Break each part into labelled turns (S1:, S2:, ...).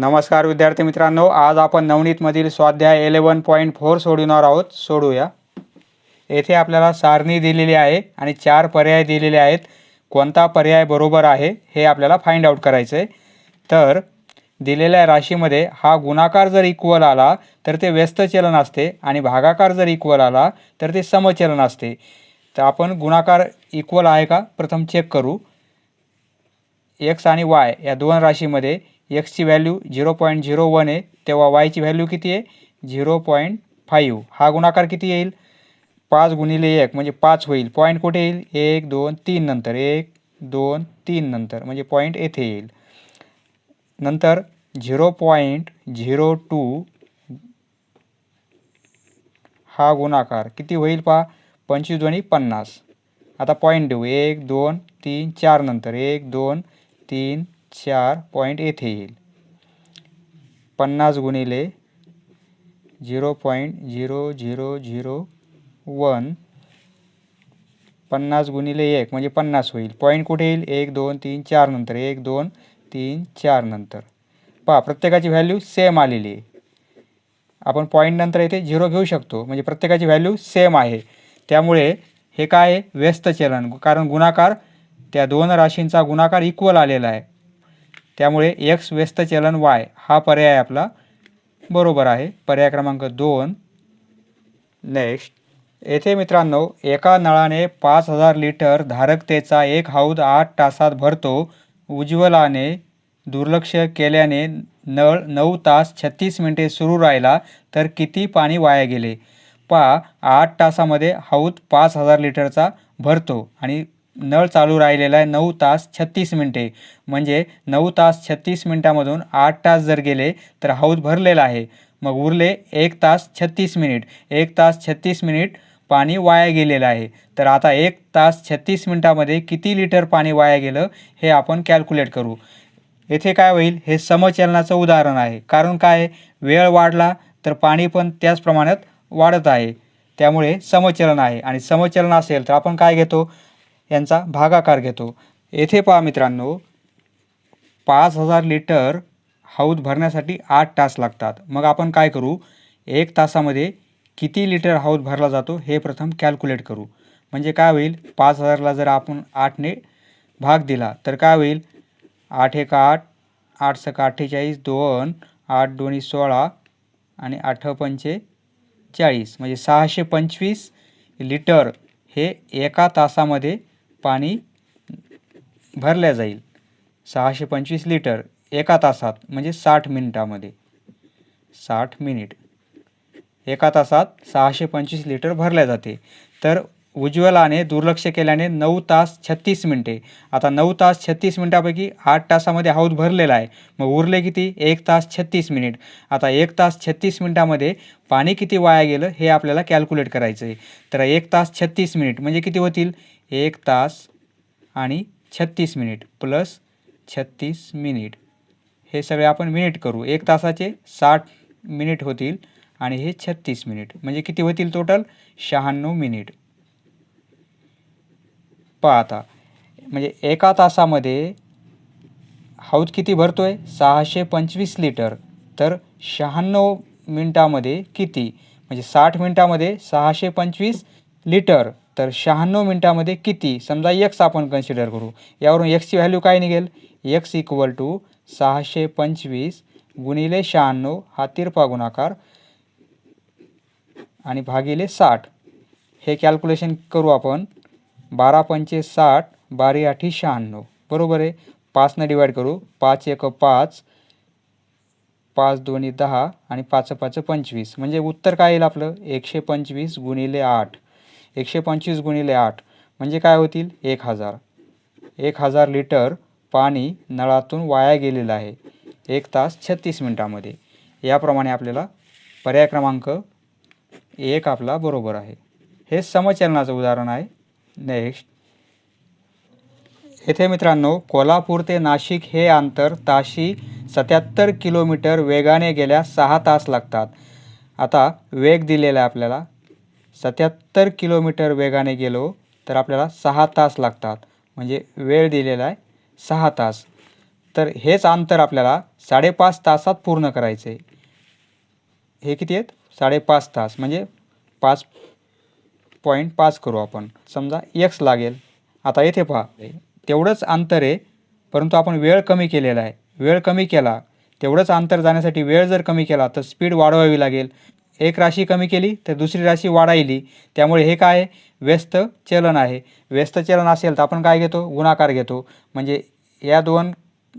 S1: नमस्कार विद्यार्थी मित्रांनो आज आपण नवनीतमधील स्वाध्याय इलेवन पॉईंट फोर सोडवणार आहोत. सोडूया. येथे आपल्याला सारणी दिलेली आहे आणि चार पर्याय दिलेले आहेत. कोणता पर्याय बरोबर आहे हे आपल्याला फाइंड आउट करायचं आहे तर दिलेल्या राशीमध्ये हा गुणाकार जर इक्वल आला तर ते व्यस्त चलन असते आणि भागाकार जर इक्वल आला तर ते समचलन असते. तर आपण गुणाकार इक्वल आहे का? प्रथम चेक करू. एक्स आणि वाय या दोन राशीमध्ये एक्सची value zero point zero one आहे तेव्हा वायची व्हॅल्यू किती आहे? झिरो पॉईंट फाईव्ह हा गुणाकार किती येईल? पाच गुणिले एक म्हणजे पाच होईल. पॉईंट कुठे येईल? एक दोन तीन नंतर. एक दोन तीन नंतर. म्हणजे पॉईंट येथे येईल. नंतर झिरो पॉईंट झिरो टू हा गुणाकार किती होईल पहा? पंचवीस दोन्ही पन्नास. आता पॉईंट देऊ. एक दोन तीन चार नंतर. एक दोन तीन चार पॉईंट येथे येईल. पन्नास गुणिले zero point zero zero zero one पन्नास गुणिले एक म्हणजे पन्नास होईल. पॉईंट कुठे येईल? एक दोन तीन चार नंतर. एक दोन तीन चार नंतर. पहा प्रत्येकाची व्हॅल्यू सेम आलेली आहे. आपण पॉईंट नंतर इथे झिरो घेऊ शकतो. म्हणजे प्रत्येकाची व्हॅल्यू सेम आहे. त्यामुळे हे काय आहे? व्यस्त चलन. कारण गुणाकार त्या दोन राशींचा गुणाकार इक्वल आलेला आहे. त्यामुळे एक्स व्यस्त चलन वाय हा पर्याय आपला बरोबर आहे. पर्याय क्रमांक दोन. नेक्स्ट येथे मित्रांनो एका नळाने पाच हजार लिटर धारकतेचा एक हौद आठ तासात भरतो. उज्ज्वलाने दुर्लक्ष केल्याने नळ नऊ तास छत्तीस मिनिटे सुरू राहिला तर किती पाणी वाया गेले? पहा आठ तासामध्ये हौद पाच हजार लिटरचा भरतो आणि नळ चालू राहिलेला आहे नऊ तास छत्तीस मिनटे. म्हणजे नऊ तास छत्तीस मिनटामधून आठ तास जर गेले तर हौद भरलेला आहे. मग उरले एक तास छत्तीस मिनिट. एक तास छत्तीस मिनिट पाणी वाया गेलेलं आहे. तर आता एक तास छत्तीस मिनटामध्ये किती लिटर पाणी वाया गेलं हे आपण कॅल्क्युलेट करू. येथे काय होईल? हे समचलनाचं उदाहरण आहे. कारण काय? वेळ वाढला तर पाणी पण त्याच प्रमाणात वाढत आहे. त्यामुळे समचलन आहे. आणि समचलन असेल तर आपण काय घेतो? यांचा भागाकार घेतो. येथे पहा मित्रांनो पाच हजार लिटर हौद भरण्यासाठी आठ तास लागतात. मग आपण काय करू? एक तासामध्ये किती लिटर हौद भरला जातो हे प्रथम कॅल्क्युलेट करू. म्हणजे काय होईल? पाच हजारला जर आपण आठने भाग दिला तर काय होईल? आठ एक आठ आठ सका अठ्ठेचाळीस दोन आठ दोन्ही सोळा आणि आठ पंचे चाळीस. म्हणजे सहाशे पंचवीस लिटर हे एका तासामध्ये पाणी भरल्या जाईल. सहाशे पंचवीस लिटर एका तासात म्हणजे साठ मिनिटामध्ये. साठ मिनिट. एका तासात सहाशे पंचवीस लिटर भरल्या जाते. तर उज्ज्वलाने दुर्लक्ष केल्याने नऊ तास छत्तीस मिनटे. आता नऊ तास छत्तीस मिनटापैकी आठ तासामध्ये हौद भरलेला आहे. मग उरले किती? एक तास छत्तीस मिनिट. आता एक तास छत्तीस मिनटामध्ये पाणी किती वाया गेलं हे आपल्याला कॅल्क्युलेट करायचं आहे तर एक तास छत्तीस मिनिट म्हणजे किती होतील? एक तास आणि छत्तीस मिनिट प्लस छत्तीस मिनिट. हे सगळे आपण मिनिट करू. एक तासाचे साठ मिनिट होतील आणि हे छत्तीस मिनिट. म्हणजे किती होतील टोटल शहाण्णव मिनिट. पहा आता. म्हणजे एका तासामध्ये हौद किती भरतो आहे सहाशे पंचवीस लिटर तर शहाण्णव मिनटामध्ये किती? म्हणजे साठ मिनटामध्ये सहाशे पंचवीस लिटर तर शहाण्णव मिनटामध्ये किती? समजा एक्स आपण कन्सिडर करू. यावरून एक्सची व्हॅल्यू काय निघेल? एक्स इक्वल टू सहाशे पंचवीस गुणिले शहाण्णव हा तिरपा गुणाकार आणि भागिले साठ. हे कॅल्क्युलेशन करू आपण. बारा पंचे साठ बारी आठी शहाण्णव. बरोबर आहे? पाचनं डिवाईड करू. पाच एक पाच. पाच दोन्ही दहा आणि पाच पाच पंचवीस. म्हणजे उत्तर काय येईल आपलं? एकशे पंचवीस गुणिले आठ. एकशे पंचवीस गुणिले आठ. म्हणजे काय होतील? एक हजार. एक हजार लिटर पाणी नळातून वाया गेलेलं आहे. एक तास छत्तीस मिनटामध्ये. याप्रमाणे आपल्याला पर्याय क्रमांक एक आपला बरोबर आहे. हे समचलनाचं उदाहरण आहे. नेक्स्ट येथे मित्रांनो कोल्हापूर ते नाशिक हे अंतर ताशी सत्याहत्तर किलोमीटर वेगाने गेल्यास सहा तास लागतात. आता वेग दिलेला आहे आपल्याला सत्याहत्तर किलोमीटर वेगाने गेलो तर आपल्याला सहा तास लागतात. म्हणजे वेळ दिलेला आहे सहा तास. तर हेच अंतर आपल्याला साडेपाच तासात पूर्ण करायचे हे किती आहेत? साडेपाच तास. म्हणजे पाच पॉईंट पाच करू आपण. समजा एक्स लागेल. आता येथे पहा. तेवढंच अंतर आहे परंतु आपण वेळ कमी केलेला आहे. वेळ कमी केला. तेवढंच अंतर जाण्यासाठी वेळ जर कमी केला तर स्पीड वाढवावी लागेल. एक राशी कमी केली तर दुसरी राशी वाढायली. त्यामुळे हे काय? व्यस्त चलन आहे. व्यस्त चलन असेल तर आपण काय घेतो? गुणाकार घेतो. म्हणजे या दोन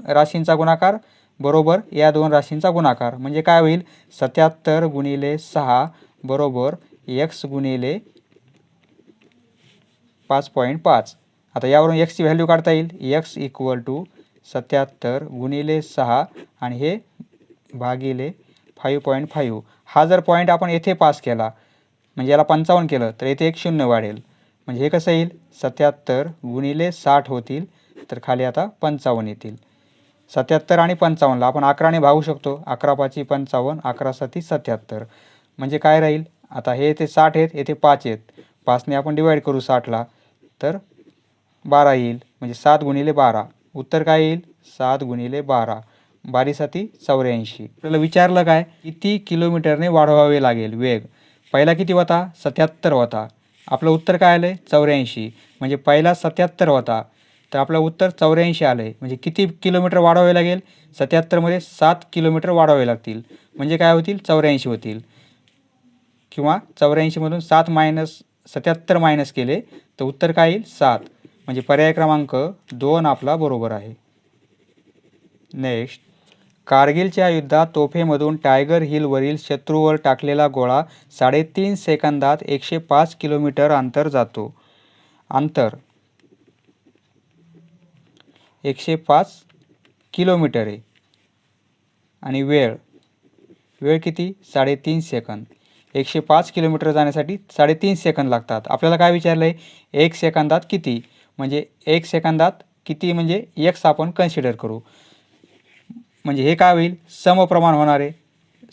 S1: राशींचा गुणाकार बरोबर या दोन राशींचा गुणाकार. म्हणजे काय होईल? सत्याहत्तर गुणिले सहा बरोबर एक्स गुणिले पाच पॉईंट पाच. आता यावरून एक्सची व्हॅल्यू काढता येईल. एक्स इक्वल टू सत्याहत्तर गुणिले सहा आणि हे भागिले फाईव्ह पॉईंट फाईव्ह हा जर पॉईंट आपण येथे पास केला म्हणजे याला पंचावन्न केलं तर येथे एक शून्य वाढेल. म्हणजे हे कसं येईल? सत्याहत्तर गुणिले साठ होतील तर खाली आता पंचावन्न येतील. सत्याहत्तर आणि पंचावन्नला आपण अकराने भागू शकतो. अकरा पाची पंचावन्न अकरा सती सत्याहत्तर. म्हणजे काय राहील? आता हे येथे साठ आहेत येथे पाच आहेत. पाचने आपण डिवाईड करू साठला तर बारा येईल. म्हणजे सात गुणिले बारा. उत्तर काय येईल? सात गुणिले बारा. बारीसाठी चौऱ्याऐंशी. आपल्याला विचारलं काय? किती किलोमीटरने वाढवावे लागेल वेग? पहिला किती होता सत्याहत्तर होता आपलं उत्तर काय आलं आहे चौऱ्याऐंशी. म्हणजे पहिला सत्याहत्तर होता तर आपलं उत्तर चौऱ्याऐंशी आलं आहे म्हणजे किती किलोमीटर वाढवावे लागेल? सत्याहत्तरमध्ये सात किलोमीटर वाढवावे लागतील. म्हणजे काय होतील? चौऱ्याऐंशी होतील. किंवा चौऱ्याऐंशीमधून सात मायनस सत्याहत्तर मायनस केले तर उत्तर काय येईल? सात. म्हणजे पर्याय क्रमांक दोन आपला बरोबर आहे. नेक्स्ट कारगिलच्या युद्धात तोफेमधून टायगर हिलवरील शत्रूवर टाकलेला गोळा साडेतीन सेकंदात एकशे पाच किलोमीटर अंतर जातो. अंतर एकशे पाच किलोमीटर आहे. आणि वेळ वेळ किती? साडेतीन सेकंद. एकशे पाच किलोमीटर जाण्यासाठी साडेतीन सेकंद लागतात. आपल्याला काय विचारलं आहे एक सेकंदात किती? म्हणजे एक सेकंदात किती म्हणजे एक्स आपण कन्सिडर करू. म्हणजे हे काय होईल? समप्रमाण होणार. आहे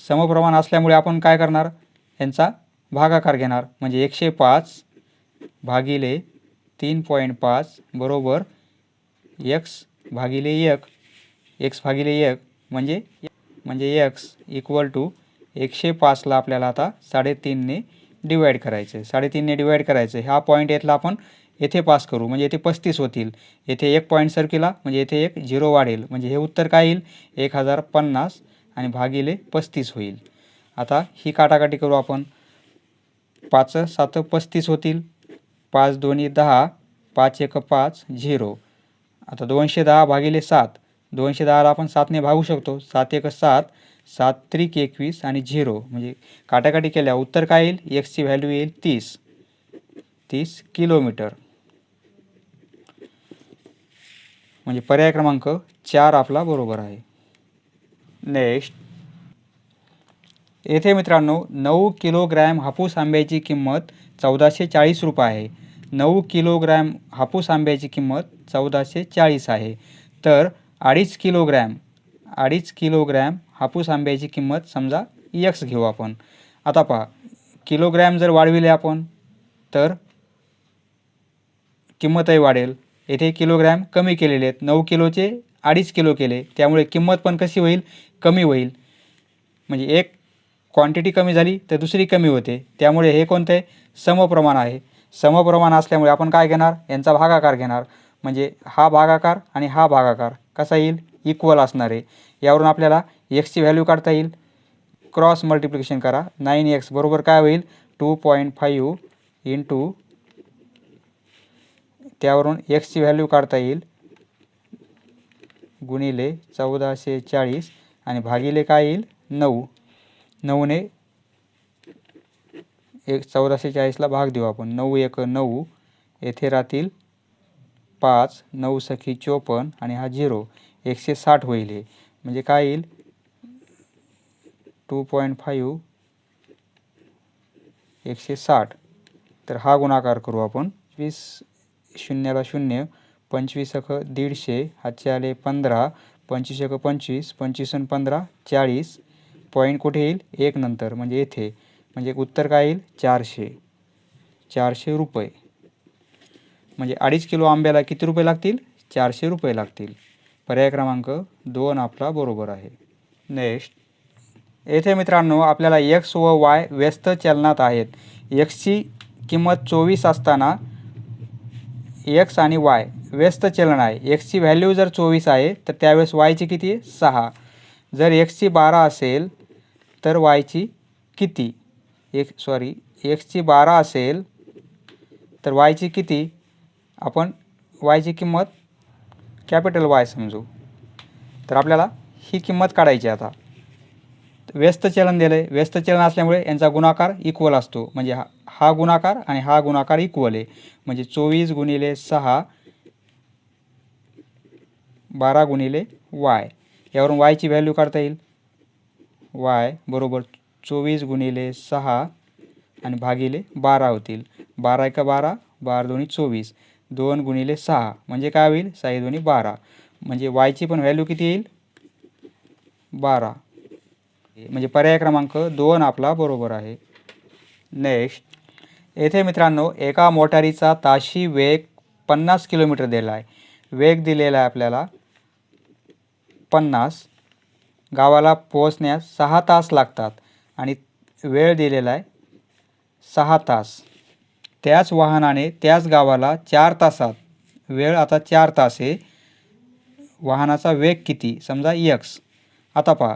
S1: समप्रमाण असल्यामुळे आपण काय करणार? यांचा भागाकार घेणार. म्हणजे एकशे पाच भागिले तीन पॉईंट पाच बरोबर एक्स भागिले एक. एक्स भागिले एक म्हणजे म्हणजे एक्स इक्वल टू एकशे पाचला आपल्याला आता साडेतीनने डिवाईड करायचं आहे साडेतीनने डिवाईड करायचं आहे हा पॉईंट येथला आपण येथे पास करू म्हणजे येथे पस्तीस होतील. येथे एक पॉईंट सर केला म्हणजे येथे एक झिरो वाढेल. म्हणजे हे उत्तर काय येईल? एक हजार पन्नास आणि भागिले पस्तीस होईल. आता ही काटाकाटी करू आपण. पाच सात पस्तीस होतील. पाच दोन्ही दहा. पाच एक पाच झिरो आता दोनशे दहा भागिले सात. दोनशे दहाला आपण सातने भागू शकतो. सात एक सात. सात त्रिक एकवीस आणि झिरो म्हणजे काटाकाटी केल्या. उत्तर काय येईल? एक्सची व्हॅल्यू येईल तीस. तीस किलोमीटर. म्हणजे पर्याय क्रमांक चार आपला बरोबर आहे. नेक्स्ट येथे मित्रांनो नऊ किलोग्रॅम हापूस आंब्याची किंमत चौदाशे चाळीस रुपये आहे. नऊ किलोग्रॅम हापूस आंब्याची किंमत चौदाशे चाळीस आहे. तर अडीच किलोग्रॅम अडीच किलोग्रॅम हापूस आंब्याची किंमत समजा यक्स घेऊ आपण. आता पहा किलोग्रॅम जर वाढविले आपण तर किंमतही वाढेल. येथे किलोग्रॅम कमी केलेले आहेत. नऊ किलोचे अडीच किलो केले. त्यामुळे किंमत पण कशी होईल? कमी होईल. म्हणजे एक क्वांटिटी कमी झाली तर दुसरी कमी होते. त्यामुळे हे कोणतं? आहे समप्रमाण आहे. समप्रमाण असल्यामुळे आपण काय घेणार? यांचा भागाकार घेणार. म्हणजे हा भागाकार आणि हा भागाकार कसा येईल? इक्वल असणार आहे. यावरून आपल्याला एक्सची व्हॅल्यू काढता येईल. क्रॉस मल्टिप्लिकेशन करा. नाईन एक्स बरोबर काय होईल? टू पॉईंट फाईव्ह इंटू त्यावरून एक्सची व्हॅल्यू काढता येईल. गुणिले चौदाशे चाळीस आणि भागिले काय येईल? नऊ. नऊने एक चौदाशे चाळीसला भाग देऊ आपण. नऊ एक नऊ. येथे राहतील पाच नऊ सखी चोपन्न आणि हा झिरो. एकशे साठ होईल हे. म्हणजे काय येईल? Two point five. एकशे साठ. तर हा गुणाकार करू आपण. वीस शून्याला शून्य पंचवीस अख दीडशे हातचे आले पंधरा पंचवीस एक पंचवीस पंचवीस आणि पंधरा चाळीस. पॉईंट कुठे येईल? एक नंतर म्हणजे येथे. म्हणजे उत्तर काय येईल? चारशे. चारशे रुपये. म्हणजे अडीच किलो आंब्याला किती रुपये लागतील? चारशे रुपये लागतील. पर्याय क्रमांक दोन आपला बरोबर आहे. नेक्स्ट येथे मित्रांनो आपल्याला एक्स व वाय व्यस्त चलनात आहेत. एक्सची किंमत चोवीस असताना एक्स आणि वाय. व्यस्त चलन आहे. एक्सची व्हॅल्यू जर चोवीस आहे तर त्यावेळेस वायची किती? आहे सहा. जर एक्सची बारा असेल तर वायची किती? एक सॉरी एक्सची बारा असेल तर वायची किती? आपण वायची किंमत कॅपिटल वाय समजू. तर आपल्याला ही किंमत काढायची आता. व्यस्त चलन दिलं आहे व्यस्त चलन असल्यामुळे यांचा गुणाकार इक्वल असतो. म्हणजे हा हा गुणाकार आणि हा गुणाकार इक्वल आहे. म्हणजे चोवीस गुणिले सहा बारा गुणिले वाय यावरून वायची व्हॅल्यू काढता येईल. वाय बरोबर चोवीस गुणिले सहा आणि भागिले बारा होतील. बारा एका बारा बारा दोन्ही चोवीस. दोन गुणिले सहा. म्हणजे काय होईल? साई दोन्ही बारा. म्हणजे वायची पण व्हॅल्यू किती येईल? बारा. म्हणजे पर्याय क्रमांक दोन आपला बरोबर आहे. नेक्स्ट येथे मित्रांनो एका मोटारीचा ताशी वेग पन्नास किलोमीटर दिला आहे वेग दिलेला आहे आपल्याला पन्नास. गावाला पोहोचण्यास सहा तास लागतात आणि वेळ दिलेला आहे सहा तास. त्याच वाहनाने त्याच गावाला चार तासात वेळ आता चार तास आहे. वाहनाचा वेग किती? समजा यक्स आता पहा.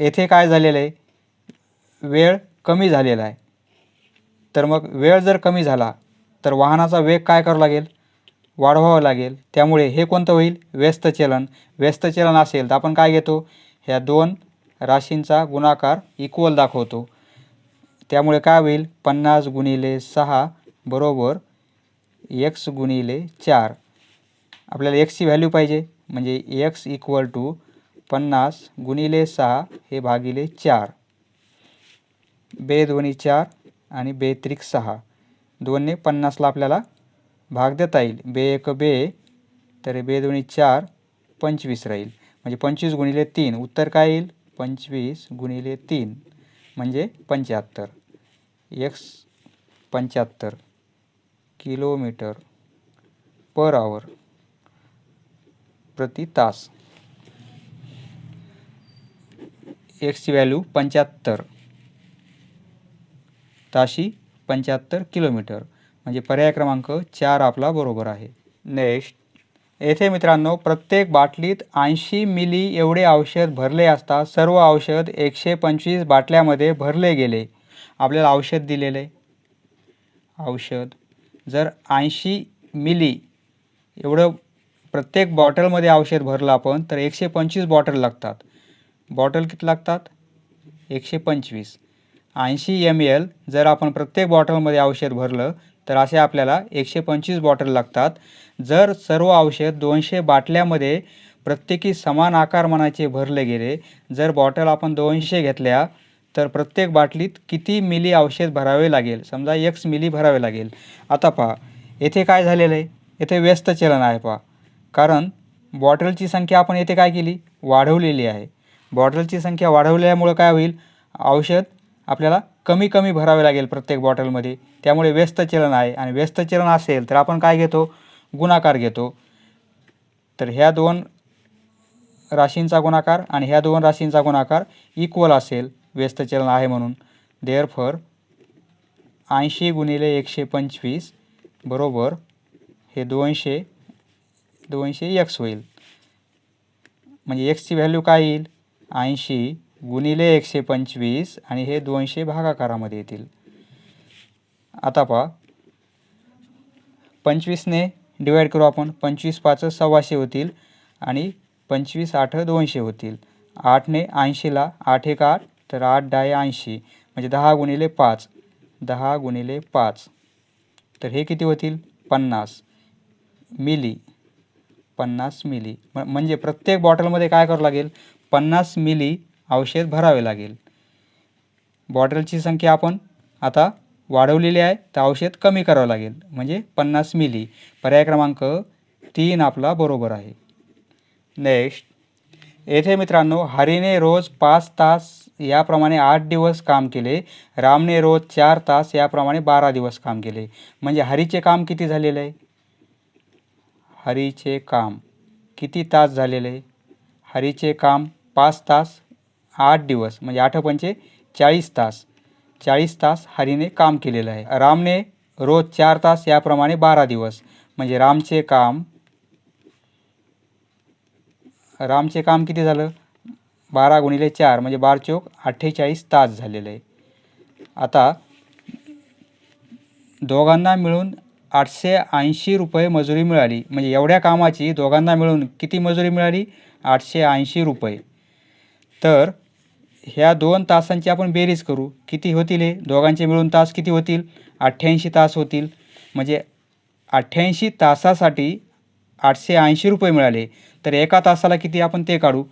S1: येथे काय झालेलं आहे? वेळ कमी झालेला आहे. तर मग वेळ जर कमी झाला तर वाहनाचा वेग काय करावा लागेल? वाढवावा लागेल. त्यामुळे हे कोणतं होईल? व्यस्त चलन. व्यस्त चलन असेल तर आपण काय घेतो? ह्या दोन राशींचा गुणाकार इक्वल दाखवतो. त्यामुळे काय होईल? पन्नास गुणिले सहा बरोबर एक्स गुणिले चार. आपल्याला एक्सची व्हॅल्यू पाहिजे. म्हणजे एक्स इक्वल टू पन्नास गुणिले सहा हे भागिले चार. बे दोन्ही चार आणि बे त्रिक सहा. दोनने पन्नासला आपल्याला भाग देता येईल. बे एक बे तर बे दोन्ही चार पंचवीस राहील. म्हणजे पंचवीस गुणिले तीन. उत्तर काय येईल? पंचवीस गुणिले तीन. म्हणजे पंच्याहत्तर. एक्स पंच्याहत्तर किलोमीटर पर आवर प्रति तास. एक्सची व्हॅल्यू पंच्याहत्तर. ताशी पंच्याहत्तर किलोमीटर. म्हणजे पर्याय क्रमांक चार आपला बरोबर आहे. नेक्स्ट येथे मित्रांनो प्रत्येक बाटलीत ऐंशी मिली एवढे औषध भरले असता सर्व औषध एकशे पंचवीस बाटल्यामध्ये भरले गेले. आपल्याला औषध दिलेले. औषध. जर ऐंशी मिली एवढं प्रत्येक बॉटलमध्ये औषध भरलं आपण तर एकशे पंचवीस बॉटल लागतात. बॉटल किती लागतात? एकशे पंचवीस. ऐंशी एम एल जर आपण प्रत्येक बॉटलमध्ये औषध भरलं तर असे आपल्याला एकशे पंचवीस बॉटल लागतात. जर सर्व औषध दोनशे बाटल्यामध्ये प्रत्येकी समान आकारमानाचे भरले गेले जर बॉटल आपण दोनशे घेतल्या तर प्रत्येक बाटलीत किती मिली औषध भरावे लागेल? समजा एक्स मिली भरावे लागेल. आता पहा येथे काय झालेलं आहे? येथे व्यस्त चलन आहे पहा. कारण बॉटलची संख्या आपण येथे काय केली? वाढवलेली आहे. बॉटलची संख्या वाढवल्यामुळं काय होईल? औषध आपल्याला कमी कमी भरावे लागेल प्रत्येक बॉटलमध्ये. त्यामुळे व्यस्त चलन आहे. आणि व्यस्त चलन असेल तर आपण काय घेतो? गुणाकार घेतो. तर ह्या दोन राशींचा गुणाकार आणि ह्या दोन राशींचा गुणाकार इक्वल असेल. व्यस्त चलन आहे म्हणून. देअर फॉर ऐंशी गुणिले एकशे पंचवीस बरोबर हे दोनशे दोनशे एक्स होईल. म्हणजे एक्सची व्हॅल्यू काय येईल? ऐंशी गुणिले एकशे पंचवीस आणि हे दोनशे भागाकारामध्ये येतील. आता पहा. पंचवीसने डिवाईड करू आपण. पंचवीस पाच सव्वाशे होतील आणि पंचवीस आठ दोनशे होतील. आठने ऐंशीला आठ एक आठ तर आठ डाय ऐंशी म्हणजे दहा गुणिले पाच. दहा गुणिले पाच. तर हे किती होतील? पन्नास मिली. पन्नास मिली. म म्हणजे प्रत्येक बॉटलमध्ये काय करावं लागेल? पन्नास मिली औषध भरावे लागेल. बॉटलची संख्या आपण आता वाढवलेली आहे तर औषध कमी करावं लागेल. म्हणजे पन्नास मिली. पर्याय क्रमांक तीन आपला बरोबर आहे. नेक्स्ट येथे मित्रांनो हरीने रोज पाच तास याप्रमाणे आठ दिवस काम केले. रामने रोज चार तास याप्रमाणे बारा दिवस काम केले. म्हणजे हरीचे काम किती झालेले आहे? हरीचे काम किती तास झालेले हरीचे काम पाच तास आठ दिवस म्हणजे आठ पंचे चाळीस तास. चाळीस तास हरीने काम केलेलं आहे. रामने रोज चार तास याप्रमाणे बारा दिवस म्हणजे रामचे काम रामचे काम किती झालं? बारा गुणिले चार म्हणजे बार चोक अठ्ठेचाळीस तास झालेले आहे. आता दोघांना मिळून आठशे ऐंशी रुपये मजुरी मिळाली. म्हणजे एवढ्या कामाची दोघांना मिळून किती मजुरी मिळाली? आठशे ऐंशी रुपये. तर ह्या दोन तासांची आपण बेरीज करू. किती होतील हे? दोघांचे मिळून तास किती होतील? अठ्ठ्याऐंशी तास होतील. म्हणजे अठ्ठ्याऐंशी तासासाठी आठशे ऐंशी रुपये मिळाले. तर एका तासाला किती आपण ते काढू?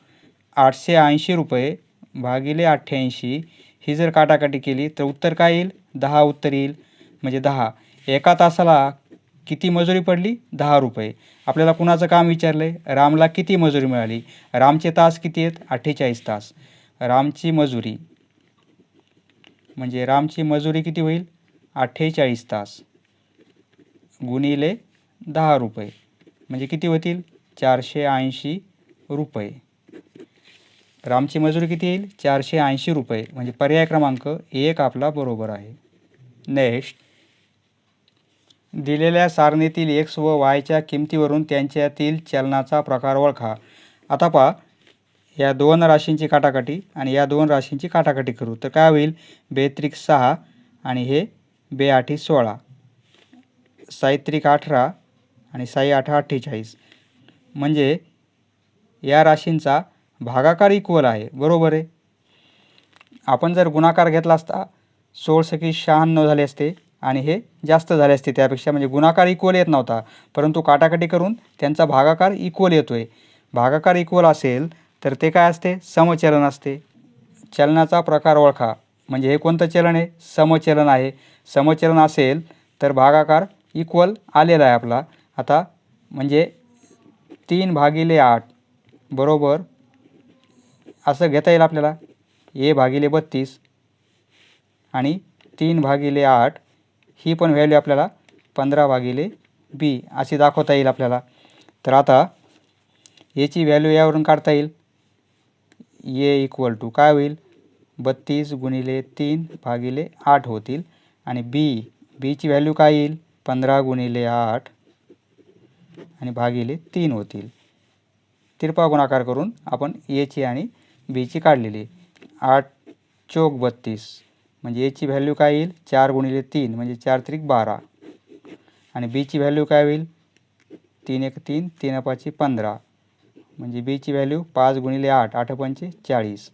S1: आठशे ऐंशी रुपये भागिले अठ्ठ्याऐंशी. ही जर काटाकाटी केली तर उत्तर काय येईल? दहा उत्तर येईल. म्हणजे दहा. एका तासाला किती मजुरी पडली? दहा रुपये. आपल्याला कुणाचं काम विचारलं आहे रामला किती मजुरी मिळाली? रामचे तास किती आहेत? अठ्ठेचाळीस तास. रामची मजुरी. म्हणजे रामची मजुरी किती होईल? अठ्ठेचाळीस तास. गुणिले दहा रुपये. म्हणजे किती होतील? चारशे ऐंशी रुपये. रामची मजुरी किती येईल? चारशे ऐंशी रुपये. म्हणजे पर्याय क्रमांक एक आपला बरोबर आहे. नेक्स्ट. दिलेल्या सारणीतील एक्स व वायच्या किमतीवरून त्यांच्यातील चलनाचा प्रकार ओळखा. आता पहा या दोन राशींची काटाकाटी आणि या दोन राशींची काटाकाटी करू. तर काय होईल? बेत्रिक सहा आणि हे बेआठी सोळा. सायत्रिक अठरा आणि साई आठ अठ्ठेचाळीस. म्हणजे या राशींचा भागाकार इक्वल आहे. बरोबर आहे? आपण जर गुणाकार घेतला असता सोळसकी शहाण्णव झाले असते. आणि हे जास्त झाले असते. त्यापेक्षा म्हणजे गुणाकार इक्वल येत नव्हता. परंतु काटाकाटी करून त्यांचा भागाकार इक्वल येतो आहे भागाकार इक्वल असेल तर ते काय असते? समचलन असते. चलनाचा प्रकार ओळखा. म्हणजे हे कोणतं चलन आहे? समचलन आहे. समचलन असेल तर भागाकार इक्वल आलेला आहे आपला. आता म्हणजे तीन भागिले आठ बरोबर? असं घेता येईल आपल्याला? ए भागिले बत्तीस आणि तीन भागिले आठ ही पण व्हॅल्यू आपल्याला पंधरा भागिले बी अशी दाखवता येईल आपल्याला. तर आता याची व्हॅल्यू यावरून काढता येईल. ए इक्वल टू काय होईल? बत्तीस गुणिले तीन भागिले आठ होतील. आणि बी बीची व्हॅल्यू काय येईल? पंधरा गुणिले आठ आणि भागिले तीन होतील. तिरपा गुणाकार करून आपण एची आणि बीची काढलेली आठ चोक बत्तीस. म्हणजे एची व्हॅल्यू काय येईल? चार गुणिले तीन म्हणजे चार त्रिक बारा. आणि बीची व्हॅल्यू काय होईल? तीन एक तीन तीन पाचशे पंधरा. म्हणजे बीची व्हॅल्यू पाच गुणिले आठ आठ पंचे चाळीस.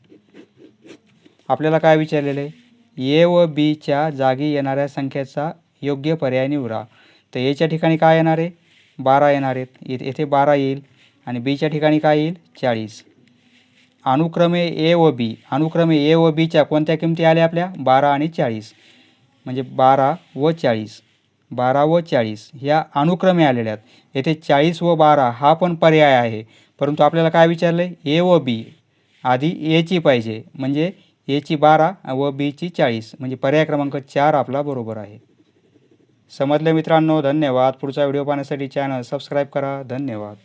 S1: आपल्याला काय विचारलेलं आहे? ए व बीच्या जागी येणाऱ्या संख्येचा योग्य पर्याय निवडा. तर एच्या ठिकाणी काय येणार आहे? बारा येणार आहेत. येथे येथे बारा येईल आणि बीच्या ठिकाणी काय येईल? चाळीस. अनुक्रमे ए व बी. अनुक्रमे ए व बीच्या कोणत्या किमती आल्या आपल्या? बारा आणि चाळीस. म्हणजे बारा व चाळीस. बारा व चाळीस ह्या अनुक्रमे आलेल्या आहेत. येथे चाळीस व बारा हा पण पर्याय आहे. परंतु आपल्याला काय विचारलं आहे ए व बी. आधी एची पाहिजे. म्हणजे एची बारा व बीची चाळीस. म्हणजे पर्याय क्रमांक चार आपला बरोबर आहे. समजले मित्रांनो? धन्यवाद. पुढचा व्हिडिओ पाहण्यासाठी चॅनल सबस्क्राईब करा. धन्यवाद.